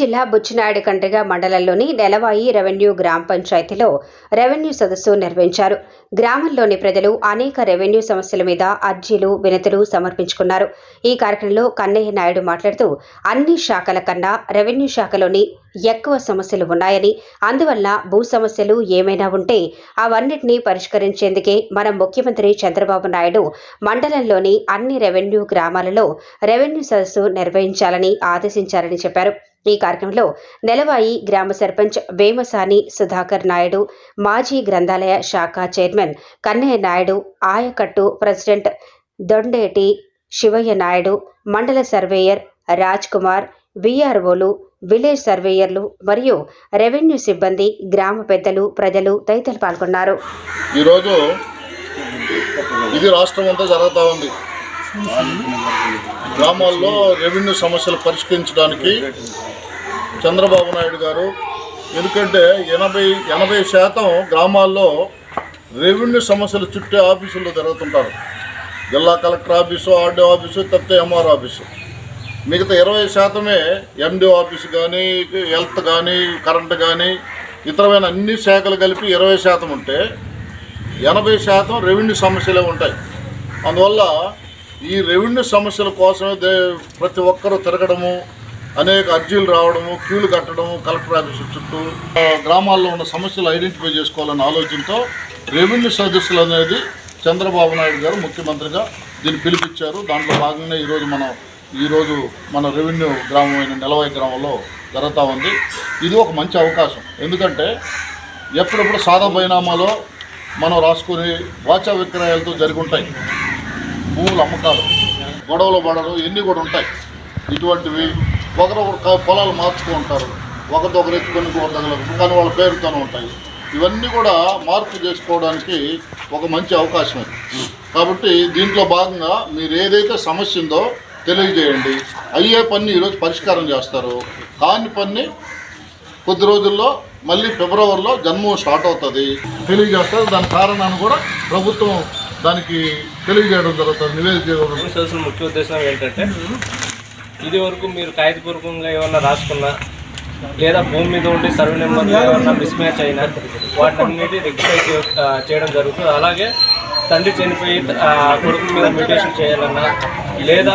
జిల్లా బుచ్చినాయుడు కండ్రిగ మండలంలోని నెలవాయి రెవెన్యూ గ్రామ పంచాయతీలో రెవెన్యూ సదస్సు నిర్వహించారు. గ్రామంలోని ప్రజలు అనేక రెవెన్యూ సమస్యల మీద అర్జీలు వినతులు సమర్పించుకున్నారు. ఈ కార్యక్రమంలో కన్నయ్య నాయుడు మాట్లాడుతూ అన్ని శాఖల కన్నా రెవెన్యూ శాఖలోని ఎక్కువ సమస్యలు ఉన్నాయని అందువల్ల భూ సమస్యలు ఏమైనా ఉంటే అవన్నిటినీ పరిష్కరించేందుకే మన ముఖ్యమంత్రి చంద్రబాబు నాయుడు మండలంలోని అన్ని రెవెన్యూ గ్రామాలలో రెవెన్యూ సదస్సు నిర్వహించాలని ఆదేశించారని చెప్పారు. ఈ కార్యక్రమంలో నెలవాయి గ్రామ సర్పంచ్ వేమసాని సుధాకర్ నాయుడు మాజీ గ్రంథాలయ శాఖ చైర్మన్ కన్నయ్య నాయుడు ఆయకట్టు ప్రెసిడెంట్ దొండేటి శివయ్య నాయుడు మండల సర్వేయర్ రాజ్ కుమార్ విఆర్ఓలు విలేజ్ సర్వేయర్లు మరియు రెవెన్యూ సిబ్బంది గ్రామ పెద్దలు ప్రజలు తదితరులు పాల్గొన్నారు. ఈరోజు ఇది రాష్ట్రం అంతా జరుగుతూ ఉంది. గ్రామాల్లో రెవెన్యూ సమస్యలు పరిష్కరించడానికి చంద్రబాబు నాయుడు గారు ఎందుకంటే ఎనభై ఎనభై శాతం గ్రామాల్లో రెవెన్యూ సమస్యలు చుట్టే ఆఫీసుల్లో జరుగుతుంటారు. జిల్లా కలెక్టర్ ఆఫీసు ఆర్డీఓ ఆఫీసు తప్పితే ఎంఆర్ ఆఫీసు. మిగతా ఇరవై శాతమే ఎండిఓ ఆఫీసు కానీ హెల్త్ కానీ కరెంట్ కానీ ఇతరమైన అన్ని శాఖలు కలిపి ఇరవై శాతం ఉంటే ఎనభై శాతం రెవెన్యూ సమస్యలే ఉంటాయి. అందువల్ల ఈ రెవెన్యూ సమస్యల కోసమే ప్రతి ఒక్కరూ తిరగడము అనేక అర్జీలు రావడము క్యూలు కట్టడము కలెక్టర్ ఆఫీస్ చుట్టూ గ్రామాల్లో ఉన్న సమస్యలు ఐడెంటిఫై చేసుకోవాలన్న ఆలోచనతో రెవెన్యూ సదస్సులు అనేది చంద్రబాబు నాయుడు గారు ముఖ్యమంత్రిగా దీన్ని పిలిపించారు. దాంట్లో భాగంగా ఈరోజు మనం ఈరోజు మన రెవెన్యూ గ్రామమైన నెలవాయి గ్రామంలో జరుగుతూ ఉంది. ఇది ఒక మంచి అవకాశం. ఎందుకంటే ఎప్పుడప్పుడు సాదా బైనామాలో మనం రాసుకుని వాచా విక్రయాలతో జరుగుంటాయి భూముల అమ్మకాలు. గొడవలు పడరు ఇవన్నీ కూడా ఉంటాయి. ఇటువంటివి ఒకరొకరు పొలాలు పొలాలు మార్చుకుంటారు ఒకరితో ఒకరు ఎత్తుకొని ఇంకొకరి కానీ వాళ్ళ పేరుతోనే ఉంటాయి. ఇవన్నీ కూడా మార్పు చేసుకోవడానికి ఒక మంచి అవకాశం ఇది కాబట్టి దీంట్లో భాగంగా మీరు ఏదైతే సమస్య ఉందో తెలియజేయండి. అయ్యే పని ఈరోజు పరిష్కారం చేస్తారు. కాని పని కొద్ది రోజుల్లో మళ్ళీ ఫిబ్రవరిలో జన్మం స్టార్ట్ అవుతుంది. తెలియజేస్తారు. దాని కారణాన్ని కూడా ప్రభుత్వం దానికి తెలియజేయడం జరుగుతుంది నివేదిక చేయడం చేసిన ముఖ్య ఉద్దేశం ఏంటంటే ఇది వరకు మీరు కాగితపూర్వకంగా ఏమన్నా రాసుకున్నా లేదా భూమి మీద ఉండి సర్వే నెంబర్ ఏమన్నా మిస్ మ్యాచ్ అయినా వాటన్నిటి రెక్టిఫై చేయడం జరుగుతుంది. అలాగే తండ్రి చనిపోయి ఆ, కొడుకు మీద మెడిటేషన్ చేయాలన్నా లేదా